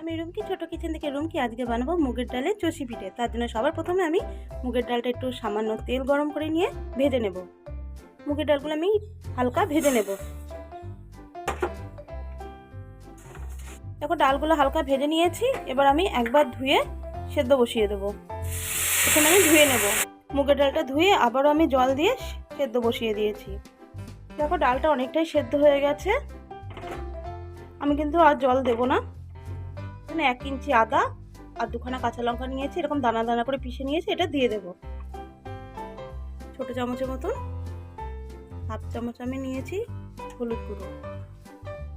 আমি রুমকি, ছোটো কিচেন থেকে রুমকি, আজকে বানাবো মুগের ডালের চষি পিঠে। তার জন্য সবার প্রথমে আমি মুগের ডালটা একটু সামান্য তেল গরম করে নিয়ে ভেজে নেব। মুগের ডালগুলো আমি হালকা ভেজে নেব। দেখো, ডালগুলো হালকা ভেজে নিয়েছি। এবার আমি একবার ধুয়ে সেদ্ধ বসিয়ে দেবো। এখানে আমি ধুয়ে নেব। মুগের ডালটা ধুয়ে আবারও আমি জল দিয়ে সেদ্ধ বসিয়ে দিয়েছি। দেখো, ডালটা অনেকটাই সেদ্ধ হয়ে গেছে। আমি কিন্তু আর জল দেবো না। এখানে এক ইঞ্চি আদা আর দুখানা কাঁচা লঙ্কা নিয়েছি, এরকম দানা দানা করে পিষে নিয়েছি, এটা দিয়ে দেব। ছোটো চামচের মতন হাফ চামচ আমি নিয়েছি হলুদ গুঁড়ো।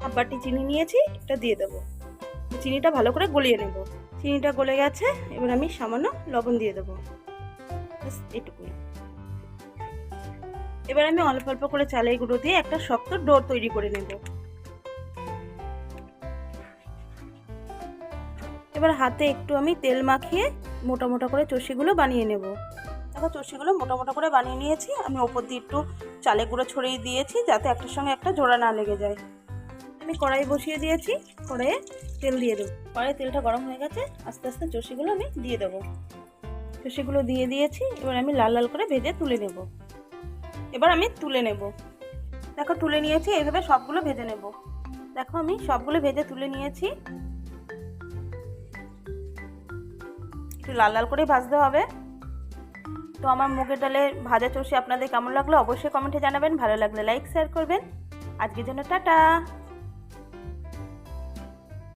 হাফ বাটি চিনি নিয়েছি, এটা দিয়ে দেবো। চিনিটা ভালো করে গলিয়ে নেব। চিনিটা গলে গেছে, এবার আমি সামান্য লবণ দিয়ে দেবো। ব্যাস এইটুকুই এবার আমি অল্প অল্প করে চালের গুঁড়ো দিয়ে একটা শক্ত ডো তৈরি করে নেব। এবার হাতে একটু আমি তেল মাখিয়ে মোটা মোটা করে চষিগুলো বানিয়ে নেব। দেখো চষিগুলো মোটা মোটা করে বানিয়ে নিয়েছি। আমি ওপর দিয়ে একটু চালে গুঁড়ো ছড়িয়ে দিয়েছি যাতে একটার সঙ্গে একটা জোড়া না লেগে যায়। আমি কড়াই বসিয়ে দিয়েছি কড়াইয়ে তেল দিয়ে দেবো। কড়াই তেলটা গরম হয়ে গেছে, আস্তে আস্তে চষিগুলো আমি দিয়ে দেবো। চষিগুলো দিয়ে দিয়েছি, এবার আমি লাল লাল করে ভেজে তুলে নেব। এবার আমি তুলে নেব। দেখো তুলে নিয়েছি, এইভাবে সবগুলো ভেজে নেব। দেখো আমি সবগুলো ভেজে তুলে নিয়েছি। একটু লাল লাল করে ভাজতে হবে। তো আমার মুগের ডালের ভাজা চষে আপনাদের কেমন লাগল অবশ্যই কমেন্টে জানাবেন, ভালো লাগলে লাইক শেয়ার করবেন। আজকের জন্য টাটা।